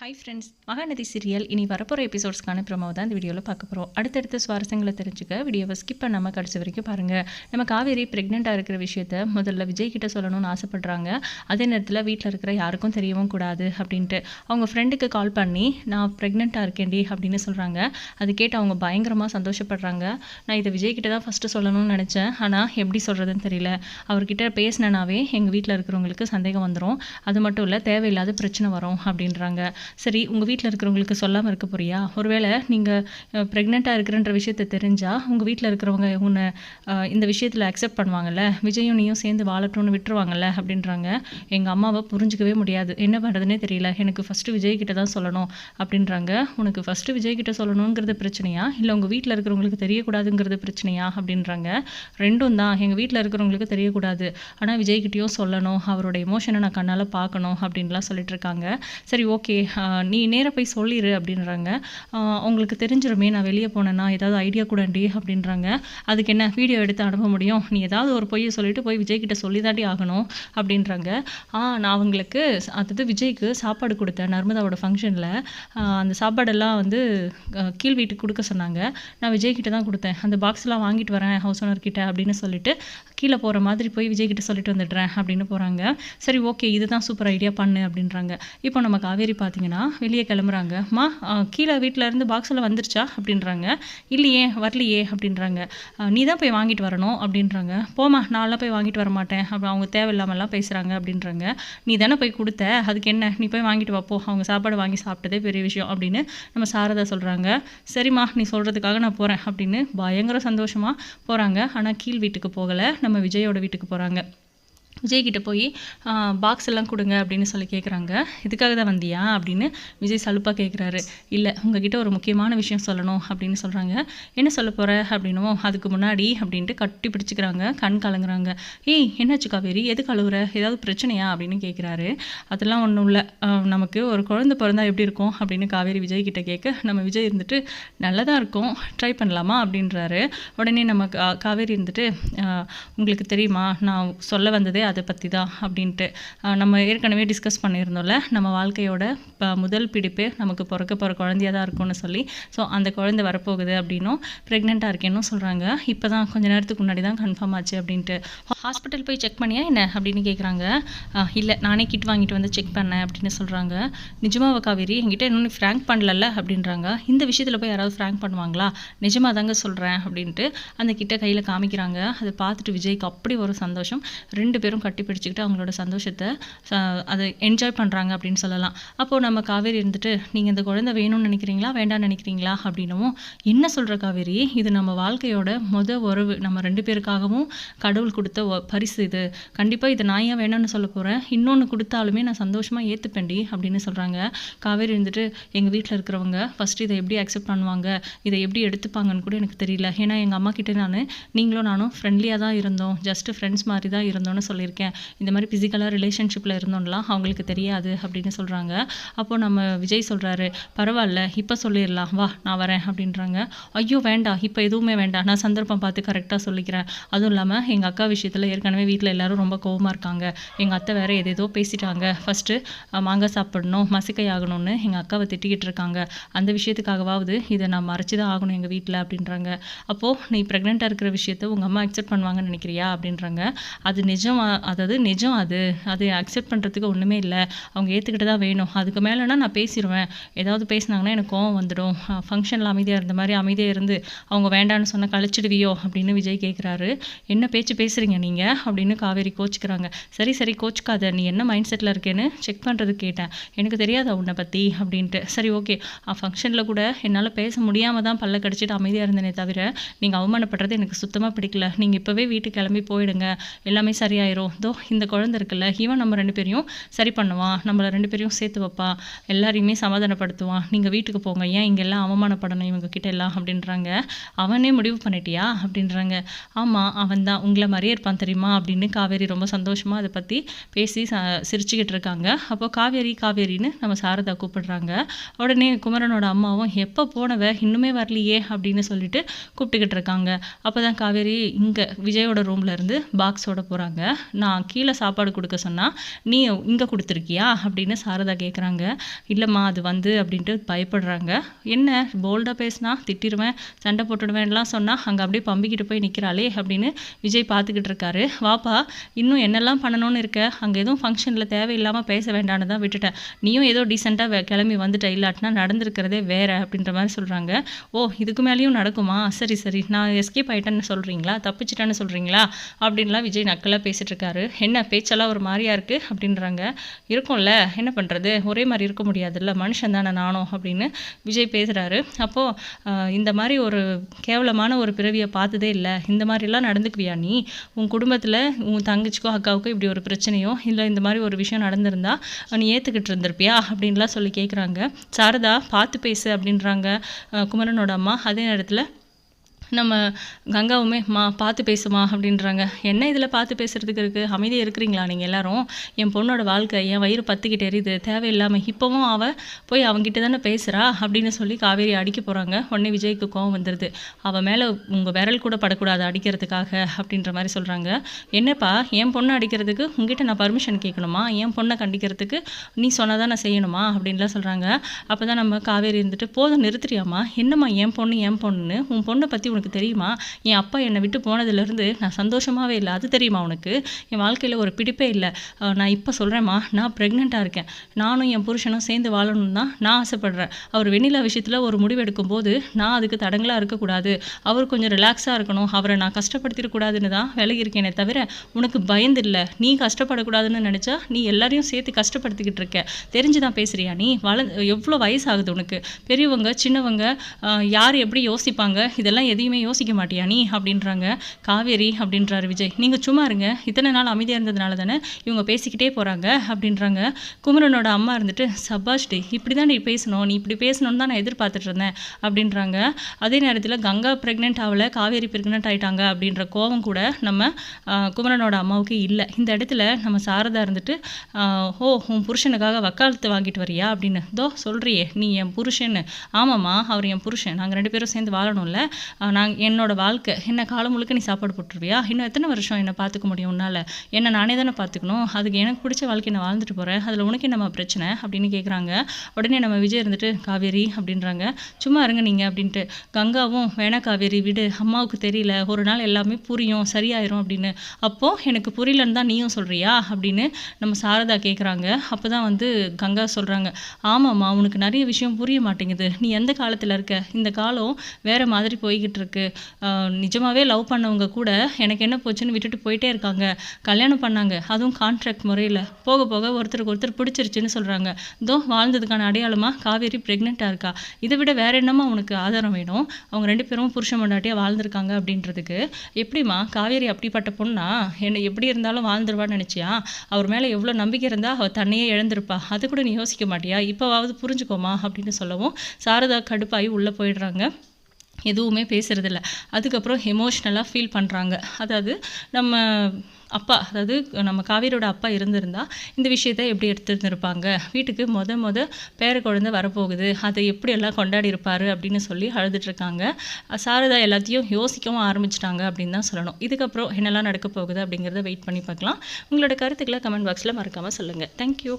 Hi friends Mahanadi serial இனி வரப்போகிற எபிசோட்ஸ்க்கான promo தான் இந்த வீடியோவில் பார்க்க போகிறோம் அடுத்தடுத்த சுவாரஸ்யங்களை தெரிஞ்சுக்க வீடியோவை ஸ்கிப் பண்ணாமல் கடைசி வரைக்கும் பாருங்கள் நம்ம காவேரி ப்ரெக்னெண்ட்டாக இருக்கிற விஷயத்த முதல்ல விஜய் கிட்ட சொல்லணும்னு ஆசைப்பட்றாங்க. அதே நேரத்தில் வீட்டில் இருக்கிற யாருக்கும் தெரியவும் கூடாது அப்படின்ட்டு அவங்க ஃப்ரெண்டுக்கு கால் பண்ணி நான் ப்ரெக்னெண்ட்டாக இருக்கேன்டி அப்படின்னு சொல்கிறாங்க அது கேட்டு அவங்க பயங்கரமாக சந்தோஷப்படுறாங்க. நான் இதை விஜய் கிட்ட தான் ஃபஸ்ட்டு சொல்லணும்னு நினச்சேன். ஆனால் எப்படி சொல்கிறதுன்னு தெரியல. அவர்கிட்ட பேசினனாவே எங்கள் வீட்டில் இருக்கிறவங்களுக்கு சந்தேகம் வந்துடும் அது மட்டும் இல்லை தேவையில்லாத பிரச்சனை வரும் அப்படின்றாங்க. சரி உங்கள் வீட்டில் இருக்கிறவங்களுக்கு சொல்லாமல் இருக்க போறியா? ஒருவேளை நீங்கள் ப்ரெக்னெண்ட்டாக இருக்கிறன்ற விஷயத்த தெரிஞ்சால் உங்கள் வீட்டில் இருக்கிறவங்க உன்னை இந்த விஷயத்தில் அக்செப்ட் பண்ணுவாங்கல்ல? விஜயும் நீயும் சேர்ந்து வாழட்டும்னு விட்டுருவாங்கல்ல? அப்படின்றாங்க. எங்கள் அம்மாவை புரிஞ்சிக்கவே முடியாது. என்ன பண்ணுறதுனே தெரியல. எனக்கு ஃபஸ்ட்டு விஜய் கிட்ட தான் சொல்லணும். அப்படின்றாங்க. உனக்கு ஃபஸ்ட்டு விஜய் கிட்ட சொல்லணுங்கிறது பிரச்சனையா? இல்லை உங்கள் வீட்டில் இருக்கிறவங்களுக்கு தெரியக்கூடாதுங்கிறது பிரச்சனையா? அப்படின்றாங்க. ரெண்டும் தான். எங்கள் வீட்டில் இருக்கிறவங்களுக்கு தெரியக்கூடாது. ஆனால் விஜய்கிட்டையும் சொல்லணும். அவரோட எமோஷனை நான் கண்ணால் பார்க்கணும் அப்படின்லாம் சொல்லிட்டு இருக்காங்க. சரி ஓகே. நீ நேராக போய் சொல்லிடு அப்படின்றாங்க. உங்களுக்கு தெரிஞ்சிருமே நான் வெளியே போனேன்னா ஏதாவது ஐடியா கூடண்டி அப்படின்றாங்க. அதுக்கு என்ன வீடியோ எடுத்து அனுப்ப முடியும்? நீ ஏதாவது ஒரு பொய்யை சொல்லிட்டு போய் விஜய்கிட்ட சொல்லி தாண்டி ஆகணும் அப்படின்றாங்க. ஆ நான் அவங்களுக்கு அதாவது விஜய்க்கு சாப்பாடு கொடுத்தேன் நர்மதாவோட ஃபங்க்ஷனில் அந்த சாப்பாடெல்லாம் வந்து கீழ் வீட்டுக்கு கொடுக்க சொன்னாங்க. நான் விஜய்கிட்ட தான் கொடுத்தேன். அந்த பாக்ஸ்லாம் வாங்கிட்டு வரேன் ஹவுஸ் ஓனர் கிட்ட அப்படின்னு சொல்லிட்டு கீழே போகிற மாதிரி போய் விஜய்கிட்ட சொல்லிட்டு வந்துடுறேன் அப்படின்னு போகிறாங்க சரி ஓகே இதுதான் சூப்பர் ஐடியா பண்ணு அப்படின்றாங்க. இப்போ நம்ம காவேரி பார்த்தீங்கன்னா வெளியே கிளம்புறாங்க. மா கீழே வீட்டில் இருந்து பாக்ஸில் வந்துருச்சா? அப்படின்றாங்க. இல்லையே வரலையே அப்படின்றாங்க. நீ தான் போய் வாங்கிட்டு வரணும் அப்படின்றாங்க. போமா நான்லாம் போய் வாங்கிட்டு வர மாட்டேன். அப்போ அவங்க தேவையில்லாமலாம் பேசுகிறாங்க அப்படின்றாங்க. நீ தானே போய் கொடுத்த? அதுக்கு என்ன? நீ போய் வாங்கிட்டு வாப்போ அவங்க சாப்பாடு வாங்கி சாப்பிட்டதே பெரிய விஷயம் அப்படின்னு நம்ம சாரதா சொல்கிறாங்க சரிம்மா நீ சொல்கிறதுக்காக நான் போகிறேன் அப்படின்னு பயங்கர சந்தோஷமாக போகிறாங்க ஆனால் கீழ் வீட்டுக்கு போகலை. நம்ம விஜயோட வீட்டுக்கு போகிறாங்க விஜய் கிட்டே போய் பாக்ஸ் எல்லாம் கொடுங்க அப்படின்னு சொல்லி கேட்குறாங்க இதுக்காக தான் வந்தியா? அப்படின்னு விஜய் சலுப்பாக கேட்குறாரு இல்லை உங்ககிட்ட ஒரு முக்கியமான விஷயம் சொல்லணும் அப்படின்னு சொல்கிறாங்க என்ன சொல்ல போகிற அப்படின்னும் அதுக்கு முன்னாடி அப்படின்ட்டு கட்டி பிடிச்சிக்கிறாங்க. கண் கலங்குறாங்க. ஏய் என்னாச்சு காவேரி? எதுக்கு அழுகுற ஏதாவது பிரச்சனையா? அப்படின்னு கேட்குறாரு அதெல்லாம் ஒன்றும் இல்லை. நமக்கு ஒரு குழந்தை பிறந்தா எப்படி இருக்கும்? அப்படின்னு காவேரி விஜய் கிட்டே கேட்க நம்ம விஜய் இருந்துட்டு நல்லதாக இருக்கும். ட்ரை பண்ணலாமா? அப்படின்றாரு. உடனே நம்ம காவேரி இருந்துட்டு உங்களுக்கு தெரியுமா? நான் சொல்ல வந்ததே அதை பற்றி தான் அப்படின்ட்டு. நம்ம ஏற்கனவே டிஸ்கஸ் பண்ணியிருந்தோம்ல நம்ம வாழ்க்கையோட ப- முதல் பிடிப்பு நமக்கு பிறக்க போகிற குழந்தையாக தான் இருக்கும்னு சொல்லி. ஸோ அந்த குழந்தை வரப்போகுது அப்படின்னும் ப்ரெக்னெண்ட்டாக இருக்கேன்னு சொல்கிறாங்க இப்போ தான் கொஞ்ச நேரத்துக்கு முன்னாடி தான் கன்ஃபார்ம் ஆச்சு அப்படின்ட்டு. ஹாஸ்பிட்டல் போய் செக் பண்ணியா என்ன அப்படின்னு கேட்குறாங்க இல்லை நானே கிட் வாங்கிட்டு வந்து செக் பண்ணேன் அப்படின்னு சொல்கிறாங்க நிஜமாவ காவேரி என்கிட்ட இன்னும் ஃப்ராங்க் பண்ணலல்ல அப்படின்றாங்க. இந்த விஷயத்தில் போய் யாராவது ஃப்ராங்க் பண்ணுவாங்களா? நிஜமாக தாங்க சொல்கிறேன் அப்படின்ட்டு அந்த கிட்ட கையில் காமிக்கிறாங்க. அதை பார்த்துட்டு விஜய்க்கு அப்படி ஒரு சந்தோஷம். ரெண்டு பேரும் கட்டி பிடிச்சிக்கிட்டு அவங்களோட சந்தோஷத்தை அதை என்ஜாய் பண்ணுறாங்க அப்படின்னு சொல்லலாம். அப்போது நம்ம காவேரி இருந்துட்டு நீங்கள் இந்த குழந்தை வேணும்னு நினைக்கிறீங்களா? வேண்டாம்னு நினைக்கிறீங்களா? அப்படின்னவும் என்ன சொல்கிற காவேரி? இது நம்ம வாழ்க்கையோட முத உறவு. நம்ம ரெண்டு பேருக்காகவும் கடவுள் கொடுத்த ஒ- பரிசு இது. கண்டிப்பாக இதை நான் ஏன் வேணும்னு சொல்ல போகிறேன் இன்னொன்று கொடுத்தாலுமே நான் சந்தோஷமாக ஏற்றுப்பேன்டி அப்படின்னு சொல்கிறாங்க காவேரி இருந்துட்டு எங்கள் வீட்டில் இருக்கிறவங்க ஃபஸ்ட்டு இதை எப்படி அக்செப்ட் பண்ணுவாங்க? இதை எப்படி எடுத்துப்பாங்கன்னு கூட எனக்கு தெரியல. ஏன்னா எங்கள் அம்மா கிட்டே நான் நீங்களும் நானும் ஃப்ரெண்ட்லியாக தான் இருந்தோம். ஜஸ்ட் ஃப்ரெண்ட்ஸ் மாதிரி தான் இருந்தோம்னு சொல்லியிருக்கேன் இந்த மாதிரி ஃபிசிக்கலாக ரிலேஷன்ஷிப்பில் இருந்தோம்லாம் அவங்களுக்கு தெரியாது அப்படின்னு சொல்கிறாங்க அப்போது நம்ம விஜய் சொல்கிறாரு பரவாயில்ல இப்போ சொல்லிடலாம். வா நான் வரேன் அப்படின்றாங்க. ஐயோ வேண்டாம். இப்போ எதுவுமே வேண்டாம். நான் சந்தர்ப்பம் பார்த்து கரெக்டாக சொல்லிக்கிறேன். அதுவும் இல்லாமல் எங்கள் அக்கா விஷயத்தில் ஏற்கனவே வீட்டில் எல்லாரும் ரொம்ப கோவமாக இருக்காங்க. எங்கள் அத்தை வேறு எதேதோ பேசிட்டாங்க. ஃபஸ்ட்டு மாங்காய் சாப்பிடணும் மசிக்கை ஆகணும்னு எங்கள் அக்காவை திட்டிக்கிட்டு இருக்காங்க. அந்த விஷயத்துக்காகவாவது இதை நான் மறைச்சி தான் ஆகணும் எங்கள் வீட்டில் அப்படின்றாங்க. அப்போது நீ ப்ரெக்னெண்ட்டாக இருக்கிற விஷயத்த உங்கள் அம்மா அக்செப்ட் பண்ணுவாங்கன்னு நினைக்கிறியா? அப்படின்றாங்க. அது நிஜம் அதாவது நிஜம் அது. அது அக்செப்ட் பண்ணுறதுக்கு ஒன்றுமே இல்லை. அவங்க ஏற்றுக்கிட்டு தான் வேணும். அதுக்கு மேலேனா நான் பேசிடுவேன் ஏதாவது பேசினாங்கன்னா எனக்கு கோவம் வந்துடும். ஃபங்க்ஷனில் அமைதியாக இருந்த மாதிரி அமைதியாக இருந்து அவங்க வேண்டான்னு சொன்ன கழிச்சிடுவியோ அப்படின்னு விஜய் கேட்குறாரு என்ன பேச்சு பேசுகிறீங்க நீங்கள் அப்படின்னு காவேரி கோச்சிக்கிறாங்க. சரி சரி கோச்சிக்காத. நீ என்ன மைண்ட் செட்டில் இருக்கேன்னு செக் பண்ணுறது கேட்டேன். எனக்கு தெரியாதா உன்னை பற்றி அப்படின்ட்டு. சரி ஓகே ஃபங்க்ஷனில் கூட என்னால் பேச முடியாமல் தான் பல்ல கடிச்சிட்டு அமைதியாக இருந்தேனே தவிர நீங்கள் அவமானப்படுறது எனக்கு சுத்தமாக பிடிக்கல. நீங்கள் இப்போவே வீட்டுக்கு கிளம்பி போயிடுங்க. எல்லாமே சரியாயிரும். தோ இந்த குழந்தை இருக்குல்ல இவன் நம்ம ரெண்டு பேரையும் சரி பண்ணுவான் நம்மளை ரெண்டு பேரையும் சேர்த்து வைப்பா எல்லாரையுமே சமாதானப்படுத்துவான் நீங்கள் வீட்டுக்கு போங்க ஏன் இங்கெல்லாம் அவமானப்படணும் இவங்க கிட்ட எல்லாம் அப்படின்றாங்க. அவனே முடிவு பண்ணிட்டியா? அப்படின்றாங்க. ஆமாம் அவன் தான் உங்களை மாதிரியே இருப்பான் தெரியுமா? அப்படின்னு காவேரி ரொம்ப சந்தோஷமாக அதை பற்றி பேசி ச சிரிச்சுக்கிட்டு இருக்காங்க. அப்போ காவேரி காவேரின்னு நம்ம சாரதா கூப்பிடுறாங்க. உடனே குமரனோட அம்மாவும் எப்போ போனவ இன்னுமே வரலையே அப்படின்னு சொல்லிட்டு கூப்பிட்டுக்கிட்டு இருக்காங்க. அப்போ தான் காவேரி இங்கே விஜயோட ரூம்ல இருந்து பாக்ஸோட போகிறாங்க நான் கீழே சாப்பாடு கொடுக்க சொன்னால் நீ இங்கே கொடுத்துருக்கியா? அப்படின்னு சாரதா கேட்குறாங்க இல்லைம்மா அது வந்து அப்படின்ட்டு பயப்படுறாங்க. என்ன போல்டாக பேசினா திட்டிடுவேன் சண்டை போட்டுடுவேன்லாம் சொன்னால் அங்கே அப்படியே பம்பிக்கிட்டு போய் நிற்கிறாளே அப்படின்னு விஜய் பார்த்துக்கிட்டு இருக்காரு. வாப்பா இன்னும் என்னெல்லாம் பண்ணணும்னு இருக்க? அங்கே எதுவும் ஃபங்க்ஷனில் தேவையில்லாமல் பேச வேண்டான்னு தான் விட்டுட்டேன். நீயும் ஏதோ டீசெண்டாக கிளம்பி வந்துட்ட இல்லாட்டினா நடந்திருக்கிறதே வேற அப்படின்ற மாதிரி சொல்கிறாங்க ஓ இதுக்கு மேலேயும் நடக்குமா? சரி சரி நான் எஸ்கேப் ஆகிட்டேன்னு சொல்கிறீங்களா தப்பிச்சிட்டேன்னு சொல்கிறீங்களா அப்படின்லாம் விஜய் நக்கலாக பேசிகிட்டு இருக்காரு. என்ன பேச்செல்லாம் ஒரு மாதிரியா இருக்குது அப்படின்றாங்க. இருக்கும்ல. என்ன பண்ணுறது ஒரே மாதிரி இருக்க முடியாதுல்ல. மனுஷன் தானே நானும் அப்படின்னு விஜய் பேசுகிறாரு அப்போது இந்த மாதிரி ஒரு கேவலமான ஒரு பிறவியை பார்த்ததே இல்லை. இந்த மாதிரிலாம் நடந்துக்குவியா நீ? உன் குடும்பத்தில் உன் தங்கச்சிக்கோ அக்காவுக்கோ இப்படி ஒரு பிரச்சனையோ இல்லை இந்த மாதிரி ஒரு விஷயம் நடந்திருந்தா நீ ஏற்றுக்கிட்டு இருந்திருப்பியா? அப்படின்லாம் சொல்லி கேட்குறாங்க சாரதா பார்த்து பேசு அப்படின்றாங்க குமரனோட அம்மா. அதே நேரத்தில் நம்ம கங்காவுமே மா பார்த்து பேசுமா அப்படின்றாங்க. என்ன இதில் பார்த்து பேசுகிறதுக்கு இருக்குது அமைதியாக இருக்கிறீங்களா நீங்கள் எல்லோரும்? என் பொண்ணோட வாழ்க்கை என் வயிறு பத்துக்கிட்டு எரியுது தேவையில்லாமல் இப்போவும் அவள் போய் அவங்ககிட்ட தானே பேசுகிறா அப்படின்னு சொல்லி காவேரி அடிக்க போகிறாங்க உடனே விஜய்க்கு கோவம் வந்துடுது அவள் மேலே உங்கள் விரல் கூட படக்கூடாது அடிக்கிறதுக்காக அப்படின்ற மாதிரி சொல்கிறாங்க என்னப்பா என் பொண்ணை அடிக்கிறதுக்கு உங்ககிட்ட நான் பர்மிஷன் கேட்கணுமா? என் பொண்ணை கண்டிக்கிறதுக்கு நீ சொன்னால் தான் நான் செய்யணுமா? அப்படின்லாம் சொல்கிறாங்க அப்போ தான் நம்ம காவேரி இருந்துட்டு போதும் நிறுத்துறியாம்மா. என்னம்மா என் பொண்ணு என் பொண்ணுன்னு? உன் பொண்ணை பற்றி உனக்கு தெரியுமா? என் அப்பா என்னை விட்டு போனதுலேருந்து நான் சந்தோஷமாகவே இல்லை. அது தெரியுமா உனக்கு? என் வாழ்க்கையில் ஒரு பிடிப்பே இல்லை. நான் இப்போ சொல்கிறேம்மா நான் ப்ரெக்னெண்ட்டாக இருக்கேன். நானும் என் புருஷனும் சேர்ந்து வாழணும் தான் நான் ஆசைப்பட்றேன். அவர் வெண்ணிலா விஷயத்தில் ஒரு முடிவு எடுக்கும்போது நான் அதுக்கு தடங்களாக இருக்கக்கூடாது. அவர் கொஞ்சம் ரிலாக்ஸாக இருக்கணும். அவரை நான் கஷ்டப்படுத்திடக்கூடாதுன்னு தான் விலகியிருக்கேனே தவிர உனக்கு பயந்து இல்லை. நீ கஷ்டப்படக்கூடாதுன்னு நினச்சா நீ எல்லாரையும் சேர்த்து கஷ்டப்படுத்திக்கிட்டு இருக்க. தெரிஞ்சு தான் பேசுகிறியா நீ? வள எவ்வளோ வயசாகுது உனக்கு? பெரியவங்க சின்னவங்க யார் எப்படி யோசிப்பாங்க? இதெல்லாம் எதையும் யோசிக்க மாட்டியா? நீ அப்படின்றாங்க. காவேரி அப்படின்றாரு விஜய். நீங்கள் சும்மா இருங்க. இத்தனை நாள் அமைதியாக இருந்ததுனால தானே இவங்க பேசிக்கிட்டே போகிறாங்க அப்படின்றாங்க. குமரனோட அம்மா இருந்துட்டு சபாஷ் டி இப்படி தான் நீ பேசணும். நீ இப்படி பேசணும்னு தான் நான் எதிர்பார்த்துட்டு இருந்தேன். அப்படின்றாங்க. அதே நேரத்தில் கங்கா ப்ரெக்னென்ட் ஆகலை காவேரி ப்ரெக்னென்ட் ஆயிட்டாங்க அப்படின்ற கோவம் கூட நம்ம குமரனோட அம்மாவுக்கு இல்லை. இந்த இடத்துல நம்ம சாரதா இருந்துட்டு ஓ உன் புருஷனுக்காக வக்காலத்து வாங்கிட்டு வரியா? அப்படின்னு தோ சொல்கிறியே நீ என் புருஷன்னு. ஆமாம்மா அவர் என் புருஷன். நாங்கள் ரெண்டு பேரும் சேர்ந்து வாழணும்ல. நான் என்னோட வாழ்க்கை என்ன காலம் முழுக்க நீ சாப்பாடு போட்டுருவியா? இன்னும் எத்தனை வருஷம் என்னை பார்த்துக்க முடியும் உன்னால்? என்னை நானே தானே பார்த்துக்கணும்? அதுக்கு எனக்கு பிடிச்ச வாழ்க்கை நான் வாழ்ந்துட்டு போகிறேன் அதில் உனக்கு என்னம்மா பிரச்சனை? அப்படின்னு கேட்குறாங்க உடனே நம்ம விஜய் இருந்துட்டு காவேரி அப்படின்றாங்க. சும்மா இருங்க நீங்கள் அப்படின்ட்டு. கங்காவும் வேணா காவேரி விடு. அம்மாவுக்கு தெரியல. ஒரு நாள் எல்லாமே புரியும் சரியாயிரும் அப்படின்னு. அப்போது எனக்கு புரியலன்னு தான் நீயும் சொல்கிறியா அப்படின்னு நம்ம சாரதா கேட்குறாங்க அப்போ தான் வந்து கங்கா சொல்கிறாங்க ஆமாம்மா உனக்கு நிறைய விஷயம் புரிய மாட்டேங்குது. நீ எந்த காலத்தில் இருக்க? இந்த காலம் வேறு மாதிரி போய்கிட்டு இருக்கு இருக்கு. நிஜமாகவே லவ் பண்ணவங்க கூட எனக்கு என்ன போச்சுன்னு விட்டுட்டு போயிட்டே இருக்காங்க. கல்யாணம் பண்ணாங்க. அதுவும் கான்ட்ராக்ட் முறையில். போக போக ஒருத்தருக்கு ஒருத்தர் பிடிச்சிருச்சுன்னு சொல்கிறாங்க இதோ வாழ்ந்ததுக்கான அடையாளமாக காவேரி ப்ரெக்னெண்ட்டாக இருக்கா? இதை விட வேற என்னமா உனக்கு ஆதாரம் வேணும்? அவங்க ரெண்டு பேரும் புருஷன் மண்டாட்டியாக வாழ்ந்திருக்காங்க அப்படின்றதுக்கு. எப்படிம்மா காவேரி அப்படிப்பட்ட பொண்ணா? என்ன எப்படி இருந்தாலும் வாழ்ந்துருவான்னு நினச்சியா? அவர் மேலே எவ்வளோ நம்பிக்கை இருந்தால் அவள் தன்னையே இழந்திருப்பா. அது கூட நீ யோசிக்க மாட்டியா? இப்போவாவது புரிஞ்சுக்கோமா அப்படின்னு சொல்லவும் சாரதா கடுப்பாகி உள்ளே போயிடுறாங்க. எதுவுமே பேசுகிறதில்ல அதுக்கப்புறம் எமோஷ்னலாக ஃபீல் பண்ணுறாங்க அதாவது நம்ம அப்பா அதாவது நம்ம காவேரியோட அப்பா இருந்திருந்தால் இந்த விஷயத்த எப்படி எடுத்துருந்துருப்பாங்க? வீட்டுக்கு மொத மொத பேர குழந்தை வரப்போகுது. அதை எப்படியெல்லாம் கொண்டாடி இருப்பார் அப்படின்னு சொல்லி அழுதுட்ருக்காங்க சாரதா எல்லாத்தையும் யோசிக்கவும் ஆரம்பிச்சிட்டாங்க அப்படின்னு தான் சொல்லணும். இதுக்கப்புறம் என்னெல்லாம் நடக்க போகுது அப்படிங்கிறத வெயிட் பண்ணி பார்க்கலாம். உங்களோட கருத்துக்களை கமெண்ட் பாக்ஸில் மறக்காமல் சொல்லுங்கள் தேங்க்யூ